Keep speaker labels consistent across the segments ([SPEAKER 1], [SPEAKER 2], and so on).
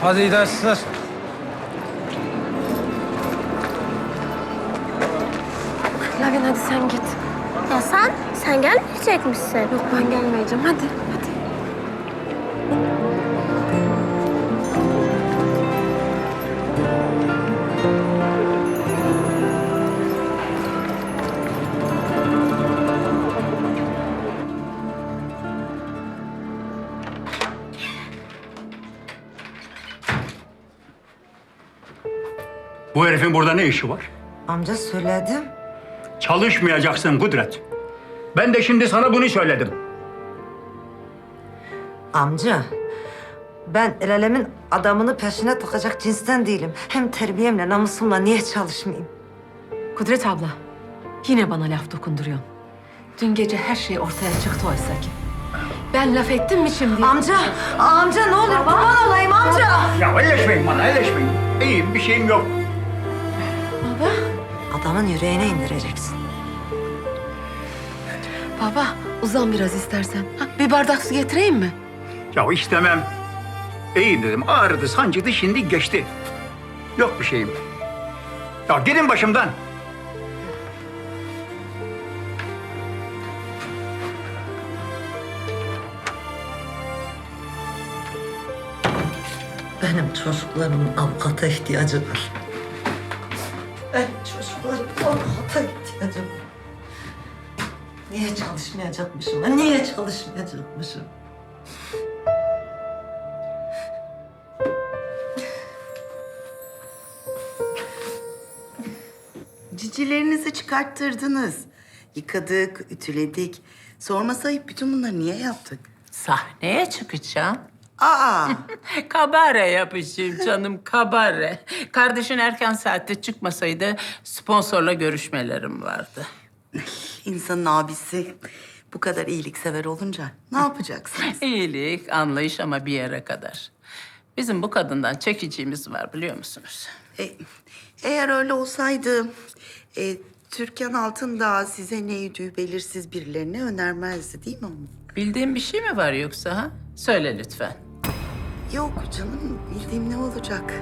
[SPEAKER 1] Hadi iyi dersler.
[SPEAKER 2] Hadi sen git.
[SPEAKER 3] Ya sen? Sen gelmeyecek misin?
[SPEAKER 2] Yok ben gelmeyeceğim. Hadi
[SPEAKER 4] Bu herifin burada ne işi var?
[SPEAKER 5] Amca söyledim.
[SPEAKER 4] Çalışmayacaksın Kudret. Ben de şimdi sana bunu söyledim.
[SPEAKER 5] Amca, ben el alemin adamını peşine takacak cinsten değilim. Hem terbiyemle, namusumla niye çalışmayayım?
[SPEAKER 2] Kudret abla. Yine bana laf dokunduruyorsun. Dün gece her şey ortaya çıktı oysa ki. Ben laf ettim mi şimdi?
[SPEAKER 5] Amca, amca ne olur kurban olayım amca.
[SPEAKER 4] Ya elleşmeyin bana, elleşmeyin. İyiyim, bir şeyim yok.
[SPEAKER 5] Adamın yüreğine indireceksin.
[SPEAKER 2] Baba uzan biraz istersen. Ha, bir bardak su getireyim mi?
[SPEAKER 4] Ya istemem. İyiyim dedim, ağrıdı, sancıdı, şimdi geçti. Yok bir şeyim. Ya gidin başımdan.
[SPEAKER 5] Benim çocuklarımın avukata ihtiyacı var. Ben çocuklarımın avukata ihtiyacı var. Niye çalışmayacakmışım? Ben niye çalışmayacakmışım?
[SPEAKER 6] Cicilerinizi çıkarttırdınız. Yıkadık, ütüledik. Sorma sayıp bütün bunları niye yaptık?
[SPEAKER 7] Sahneye çıkacağım.
[SPEAKER 6] Aa,
[SPEAKER 7] Kabare yapacağım canım, kabare. Kardeşin erken saatte çıkmasaydı sponsorla görüşmelerim vardı.
[SPEAKER 6] insanın abisi bu kadar iyiliksever olunca ne yapacaksınız?
[SPEAKER 7] İyilik, anlayış ama bir yere kadar. Bizim bu kadından çekeceğimiz var biliyor musunuz?
[SPEAKER 6] E, eğer öyle olsaydı e, Türkan Altın da size ne yediği belirsiz birilerini önermezdi değil mi onu?
[SPEAKER 7] Bildiğin bir şey mi var yoksa ha? Söyle lütfen.
[SPEAKER 6] Yok canım, bildiğim ne olacak?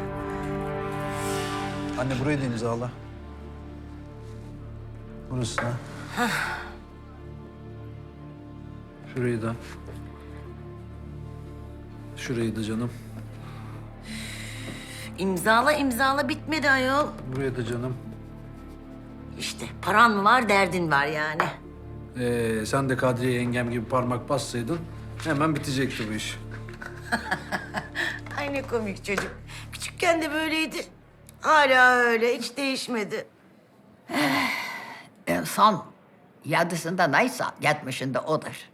[SPEAKER 1] Anne burayı da imzala. Burası da. Şurayı da. Şurayı da canım.
[SPEAKER 8] İmzala imzala bitmedi ayol.
[SPEAKER 1] Buraya da canım.
[SPEAKER 8] İşte paran var derdin var yani.
[SPEAKER 1] Ee, sen de Kadriye yengem gibi parmak bassaydın hemen bitecekti bu iş.
[SPEAKER 8] Ay ne komik çocuk. Küçükken de böyleydi. Hala öyle hiç değişmedi.
[SPEAKER 9] İnsan yedisinde neyse yetmişinde odur.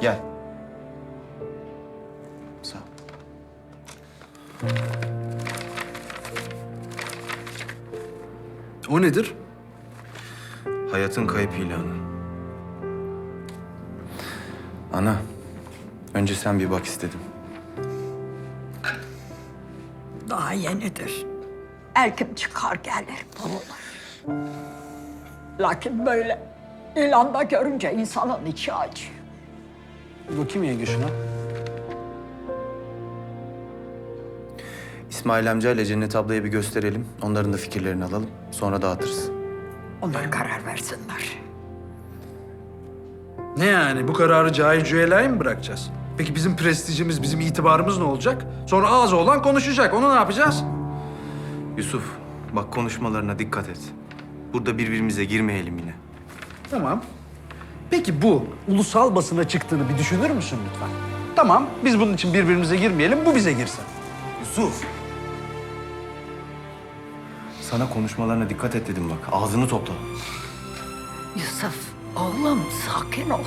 [SPEAKER 10] Gel. Sağ ol.
[SPEAKER 1] O nedir?
[SPEAKER 10] Hayatın kayıp ilanı. Ana, önce sen bir bak istedim.
[SPEAKER 9] Daha yenidir. Erkim çıkar gelir bulunur. Lakin böyle ilanda görünce insanın içi acıyor.
[SPEAKER 1] Bakayım yenge şuna.
[SPEAKER 10] İsmail amca ile Cennet ablaya bir gösterelim. Onların da fikirlerini alalım. Sonra dağıtırız.
[SPEAKER 9] Onlar karar versinler.
[SPEAKER 1] Ne yani bu kararı cahil cühelaya mı bırakacağız? Peki bizim prestijimiz, bizim itibarımız ne olacak? Sonra ağzı olan konuşacak. Onu ne yapacağız?
[SPEAKER 10] Yusuf, bak konuşmalarına dikkat et. Burada birbirimize girmeyelim yine.
[SPEAKER 1] Tamam. Peki bu ulusal basına çıktığını bir düşünür müsün lütfen? Tamam, biz bunun için birbirimize girmeyelim, bu bize girsin.
[SPEAKER 10] Yusuf! Sana konuşmalarına dikkat et dedim bak. Ağzını topla.
[SPEAKER 9] Yusuf, oğlum sakin ol.